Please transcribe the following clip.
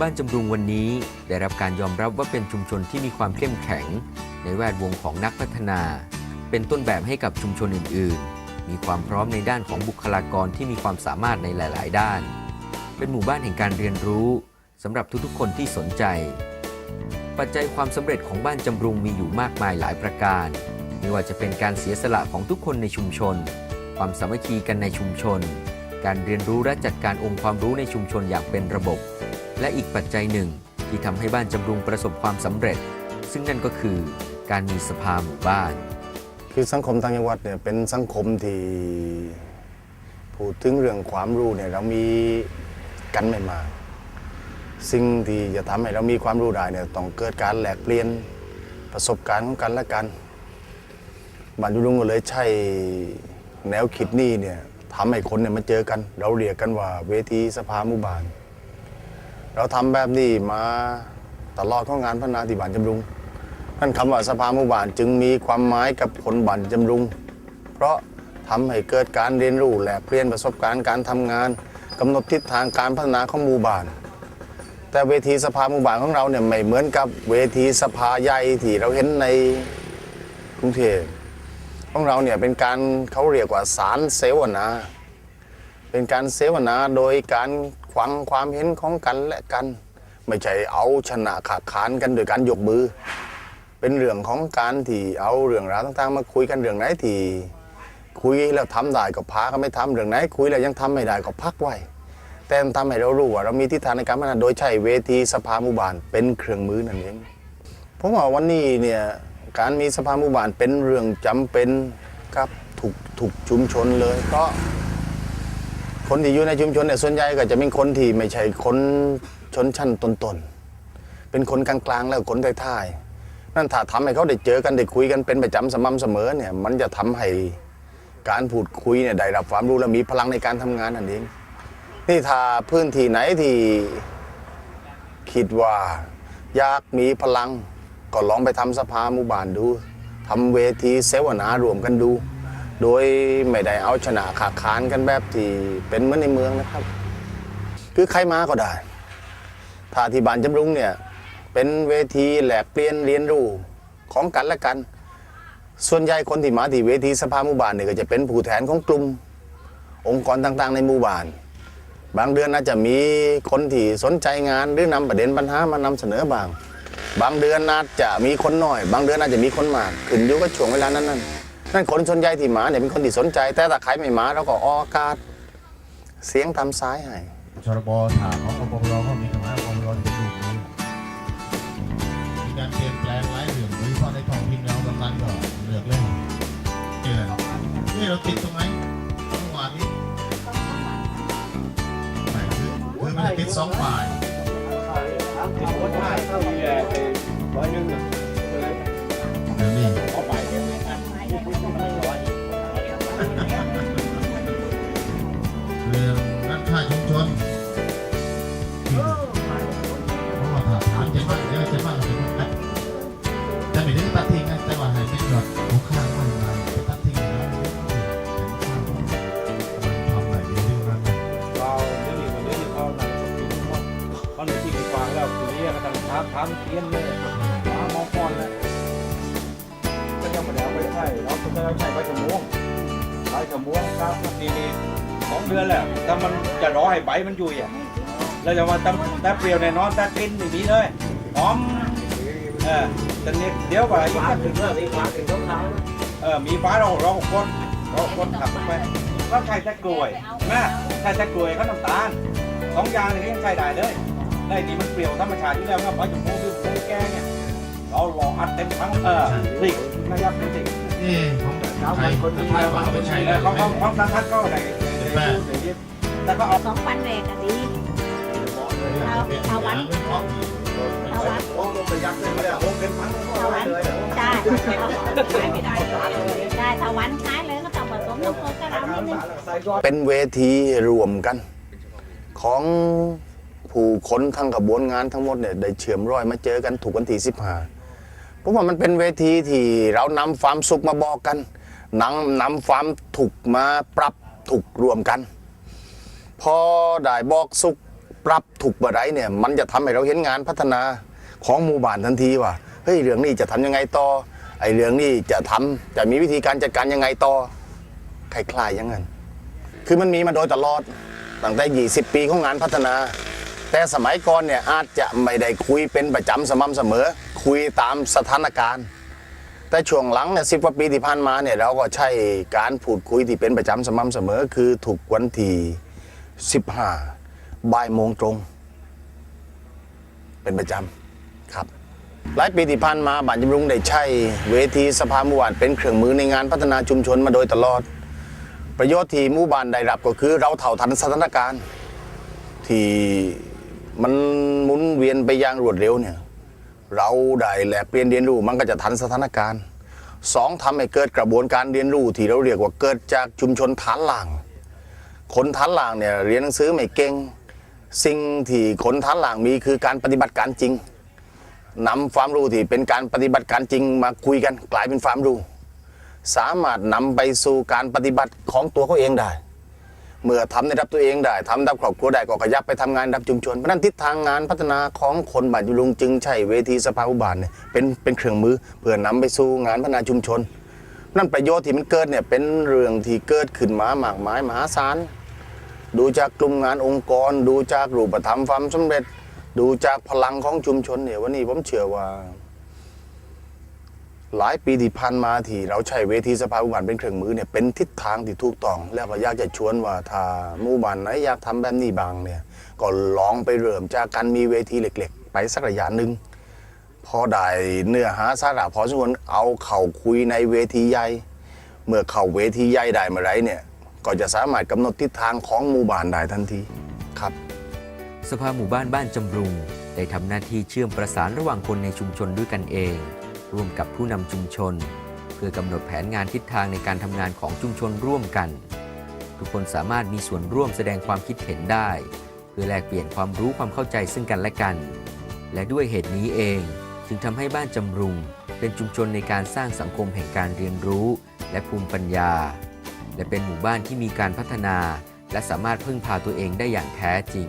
บ้านจำรุงวันนี้ได้รับการยอมรับว่าเป็นชุมชนที่มีความเข้มแข็ง ในแวดวงของนักพัฒนา เป็นต้นแบบให้กับชุมชนอื่น ๆ มีความพร้อมในด้านของบุคลากรที่มีความสามารถในหลาย ๆ ด้าน เป็นหมู่บ้านแห่งการเรียนรู้สำหรับทุกๆ คนที่สนใจ ปัจจัยความสำเร็จของบ้านจำรุงมีอยู่มากมายหลายประการ ไม่ว่าจะเป็นการเสียสละของทุกคนในชุมชน ความสามัคคีกันในชุมชน การเรียนรู้และจัดการองค์ความรู้ในชุมชนอย่างเป็นระบบ และอีกปัจจัยหนึ่งที่ทำให้บ้านจำรุงประสบความสำเร็จ ซึ่งนั่นก็คือการมีสภาหมู่บ้าน คือสังคมทางจังหวัดเนี่ยเป็นสังคมที่พูดถึงเรื่องความรู้เนี่ยเรามีกันไม่มากสิ่งที่จะทำให้เรามีความรู้ได้เนี่ยต้องเกิดการแลกเปลี่ยนประสบการณ์ของกันและกันบ้านยุลุงก็เลยใช้แนวคิดนี้เนี่ยทำให้คนเนี่ยมาเจอกัน เราเรียกกันว่าเวทีสภาหมู่บ้าน เราทำแบบนี้มาตลอดของงานพัฒนาที่บ้านจำรุงนั่นคำว่าสภาหมู่บ้านจึงมีความหมายกับคนบ้านจำรุง เพราะทำให้เกิดการเรียนรู้แลกเปลี่ยนประสบการณ์การทำงานกำหนดทิศทางการพัฒนาของหมู่บ้าน แต่เวทีสภาหมู่บ้านของเราเนี่ยไม่เหมือนกับเวทีสภาใหญ่ที่เราเห็นในกรุงเทพของเราเนี่ยเป็นการเขาเรียกว่าสารเสวนา เป็นการเสวนาโดยการ ฟังความเห็นของกันและกัน ไม่ใช่เอาชนะขาดขานกันโดยการยกมือ เป็นเรื่องของการที่เอาเรื่องราวต่างๆ มาคุยกันเรื่องไหนที่คุยแล้วทำได้ก็พาก็ไม่ทำเรื่องไหน คุยแล้วยังทำไม่ได้ก็พักไว้ แต่ทำให้เรารู้ว่าเรามีทิศทางในการพัฒนาโดยใช้เวทีสภาหมู่บ้านเป็นเครื่องมือนั่นเองผมว่าวันนี้เนี่ยการมีสภาหมู่บ้านเป็นเรื่องจำเป็นกับถูกถูกชุมชนเลยเพราะ คนที่อยู่ในชุมชนเนี่ยส่วนใหญ่ก็จะเป็นคนที่ไม่ใช่คนชนชั้นต้นๆ เป็นคนกลางๆ แล้วคนท้ายๆ นั่นถ้าทำให้เขาได้เจอกันได้คุยกันเป็นประจำสม่ำเสมอเนี่ยมันจะทำให้การพูดคุยเนี่ยได้รับความรู้และมีพลังในการทำงานนั่นเอง นี่ถ้าพื้นที่ไหนที่คิดว่าอยากมีพลังก็ลองไปทำสภาหมู่บ้านดูทำเวทีเสวนา รวมกันดู โดยไม่ได้เอาชนะขาขานกันแบบที่เป็นเหมือนในเมืองนะครับ คือใครมาก็ได้ถ้าที่บ้านจำรุงเนี่ยเป็นเวทีแหลกเปลี่ยนเรียนรู้ของกันและกัน ส่วนใหญ่คนที่มาที่เวทีสภาหมู่บ้านเนี่ยก็จะเป็นผู้แทนของกลุ่ม องค์กรต่างๆ ในหมู่บ้าน บางเดือนอาจจะมีคนที่สนใจงานหรือนำประเด็นปัญหามานำเสนอบาง บางเดือนอาจจะมีคนน้อย บางเดือนอาจจะมีคนมากขึ้นอยู่กับช่วงเวลานั้นๆ นั่นคนส่วนใหญ่ที่มาเนี่ยเป็นคนที่สนใจ แต่ถ้าใครไม่มาเราก็ออกอากาศเสียงทำซ้ายให้ชรบถามของกบรเขามีคณะกบรที่ดูนี้มีการเปลี่ยนแปลงหลายเรื่องโดยเฉพาะในท้องถิ่นเรากำนันก็เลือกเล่นเจอนี่เราติดตรงไหนจังหวะนี้ไม่คือคือมันจะติดสองฝ่ายเเรื่องร้านค้าชุมชนที่เพราะว่าถ้าถามเจ๊บ้านเดี๋ยวเจ๊บ้านเราเป็นคนตัดแต่ไม่ได้ตัดทิ้งนะแต่ว่าให้เป็นยอดลูกค้ามันมาไปตัดทิ้งแล้วทำอะไรดีที่นั่นนะเราไม่มีคนเดียวที่เขานั่งสกินหมดเขาหนึ่งที่ฟังแล้วคือเรียกกันถามถามเทียนเลยถามมองก่อนเลยก็ยังไม่ได้เอาไปใช่เราก็จะใช้ใบชะม่วงใบชะม่วงครับนี่นี่ สองเดือนแล้วถ้ามันจะรอให้ใบมันอยู่อะแล้วจะมาตั้งแต่เปรี้ยวแน่นอนแต่กลินไม่มีเลยหอมเออแต่นี้เดี๋ยวว่าอีกสักถึงเรื่องนี้มาถึงต้องเท้าเออมีฟ้าเราเราหกคนเราหกคนขับไปก็ใช้แต่กล้วยนะใช้แต่กล้วยก็น้ำตาลสองอย่างนี้ยังใช้ได้เลยได้ดีมันเปรี้ยวธรรมชาติอยู่แล้วครับเพราะจมูกคือหมูแกงเนี่ยเราหล่ออัดเต็มทั้งเออพริกนะครับพริกนี่ของไทยคนไทยว่าไม่ใช่เอแล้อวของของของทางท่านก็ได้ ได้พูดได้ยินแต่ก็เอาสองพันแรกอะดีเอาเอาวันเอาวันโอ้ลงไปยักษ์เลยไม่ได้โอ้เป็นพันเอาวันได้ขายไม่ได้ได้ถ้าวันขายเลยก็ต้องผสมน้ำโคกระลำนิดนึงใส่ยอดเป็นเวทีรวมกัน ของผู้คนทั้งกระบวนงานทั้งหมดเนี่ยได้เชื่อมร้อยมาเจอกันถูกวันที่สิบห้าผมว่ามันเป็นเวทีที่เรานำความสุขมาบอกกันนำนำความถูกข์มาปรับ ถูกรวมกัน พอได้บอกสุขปรับถูกบ่ได้เนี่ยมันจะทำให้เราเห็นงานพัฒนาของหมู่บ้านทันทีว่าเฮ้ยเรื่องนี้จะทำยังไงต่อไอ้เรื่องนี้จะทำจะมีวิธีการจัดการยังไงต่อคล้ายๆอย่างนั้นคือมันมีมาโดยตลอดตั้งแต่ 20 ปีของงานพัฒนา แต่สมัยก่อนเนี่ยอาจจะไม่ได้คุยเป็นประจำสม่ำเสมอ คุยตามสถานการณ์ แต่ช่วงหลังเนี่ยสิบกว่าปีที่ผ่านมาเนี่ยเราก็ใช้การพูดคุยที่เป็นประจำสม่ำเสมอ คือถูกวันที่15บ่ายโมงตรง เป็นประจำครับหลายปีที่ผ่านมาบ้านจำรุงได้ใช้เวทีสภาหมู่บ้านเป็นเครื่องมือในงานพัฒนาชุมชนมาโดยตลอด ประโยชน์ที่หมู่บ้านได้รับก็คือเราเท่าทันสถานการณ์ ที่มันหมุนเวียนไปอย่างรวดเร็วเนี่ย เราได้แลกเปลี่ยนเรียนรู้มันก็จะทันสถานการณ์สองทำให้เกิดกระบวนการเรียนรู้ที่เราเรียกว่าเกิดจากชุมชนฐานล่างคนฐานล่างเนี่ยเรียนหนังสือไม่เก่งสิ่งที่คนฐานล่างมีคือการปฏิบัติการจริงนำความรู้ที่เป็นการปฏิบัติการจริงมาคุยกันกลายเป็นความรู้ สามารถนำไปสู่การปฏิบัติของตัวเขาเองได้ เมื่อทำในรับตัวเองได้ทำรับครอบครัวได้ก็ขยับไปทำงานรับชุมชนเพราะนั้นทิศทางงานพัฒนาของคนบ้านยุลุงจึงใช้เวทีสภาอุบาลเนี่ยเป็นเป็นเครื่องมือเพื่อนำไปสู่งานพัฒนาชุมชน นั่นประโยชน์ที่มันเกิดเนี่ยเป็นเรื่องที่เกิดขึ้นมามากมายมหาศาลดูจากกลุ่มงานองค์กร ดูจากรูปธรรมความสำเร็จ ดูจากพลังของชุมชนเนี่ยวันนี้ผมเชื่อว่า หลายปีที่ผ่านมาที่เราใช้เวทีสภาอุบาลเป็นเครื่องมือเนี่ยเป็นทิศทางที่ถูกต้อง แล้วก็อยากจะชวนว่าถ้าหมู่บ้านไหนอยากทำแบบนี้บางเนี่ยก็ลองไปเริ่มจากการมีเวทีเล็กๆ ไปสักระยะหนึ่งพอได้เนื้อหาสาระพอสมควรเอาเข่าคุยในเวทีใหญ่เมื่อเข้าเวทีใหญ่ได้เมื่อไรเนี่ยก็จะสามารถกำหนดทิศทางของหมู่บ้านได้ทันทีครับ สภาหมู่บ้านบ้านจำรุงได้ทำหน้าที่เชื่อมประสานระหว่างคนในชุมชนด้วยกันเอง ร่วมกับผู้นำชุมชน เพื่อกำหนดแผนงานทิศทางในการทำงานของชุมชนร่วมกัน ทุกคนสามารถมีส่วนร่วมแสดงความคิดเห็นได้ เพื่อแลกเปลี่ยนความรู้ความเข้าใจซึ่งกันและกัน และด้วยเหตุนี้เอง จึงทำให้บ้านจำรุง เป็นชุมชนในการสร้างสังคมแห่งการเรียนรู้ และภูมิปัญญา และเป็นหมู่บ้านที่มีการพัฒนา และสามารถพึ่งพาตัวเองได้อย่างแท้จริง